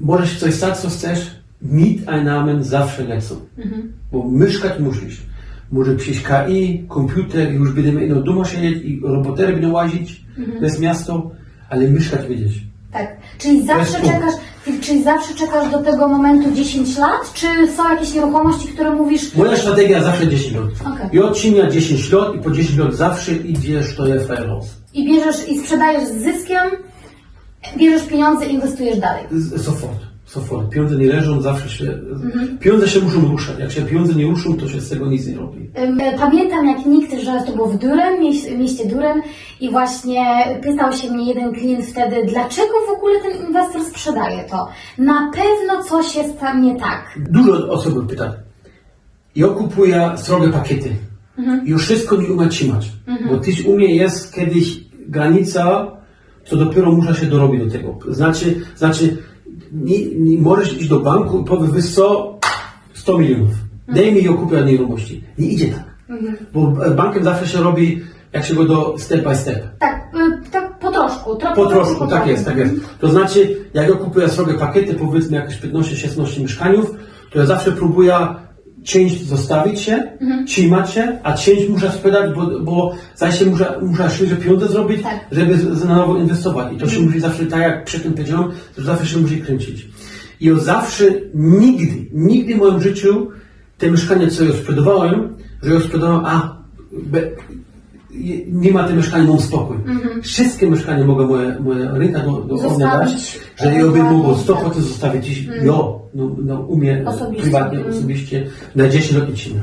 możesz coś stać, co chcesz, Mieteinnahmen zawsze lecą. Bo mieszkać musisz. Może przyjść KI, komputer, już będziemy ino doma siedzieć i robotery będą łazić, to jest miasto, ale mieszkać będziesz. Tak. Czyli zawsze czekasz, czyli zawsze czekasz do tego momentu 10 lat, czy są jakieś nieruchomości, które mówisz, Moja strategia zawsze 10 lat. Okej. I odcinia 10 lat i po 10 lat zawsze idziesz, to los. i bierzesz i sprzedajesz z zyskiem, bierzesz pieniądze i inwestujesz dalej. Sofort, sofort. Pieniądze nie leżą, zawsze się... Pieniądze się muszą ruszać. Jak się pieniądze nie ruszą, to się z tego nic nie robi. Ym, Pamiętam jak nikt, że to było w Duren, mieś- mieście Duren i właśnie pytał się mnie jeden klient wtedy, dlaczego w ogóle ten inwestor sprzedaje to? Na pewno coś jest tam nie tak. Dużo osób pyta. Ja kupuję srogie pakiety. I już wszystko nie umie trzymać. Bo tyś u mnie jest kiedyś granica, co dopiero muszę się dorobić do tego. Znaczy, znaczy nie, nie możesz iść do banku i powiedz, wiesz co, 100 milionów. Daj mi ją kupię nieruchomości. Nie idzie tak. Bo bankiem zawsze się robi, jak się go do step by step. Tak, y, tak po troszku. Tro, Po troszku, tak jest, tak jest. To znaczy, jak ja kupuję sobie pakiety, powiedzmy jakieś 15-16 mieszkaniów, to ja zawsze próbuję część zostawić się, trzymać się, a część muszę sprzedać, bo, bo zaś się muszę, muszę świeże pieniądze zrobić, Tak. żeby z- na nowo inwestować. I to się musi zawsze, tak jak przedtem powiedziałem, to zawsze się musi kręcić. I ja zawsze, nigdy, nigdy w moim życiu te mieszkania, co ja sprzedawałem, że ja sprzedawałem, a be, nie ma te mieszkania, mam spokój. Wszystkie mieszkania mogę moje, moje rynka do, do oddać, że ja bym Ewentualnie, mógł tak. 100% zostawić dziś, jo, no, no umie Osobiście. prywatnie, Mhm. osobiście, na 10 lat i trzyma.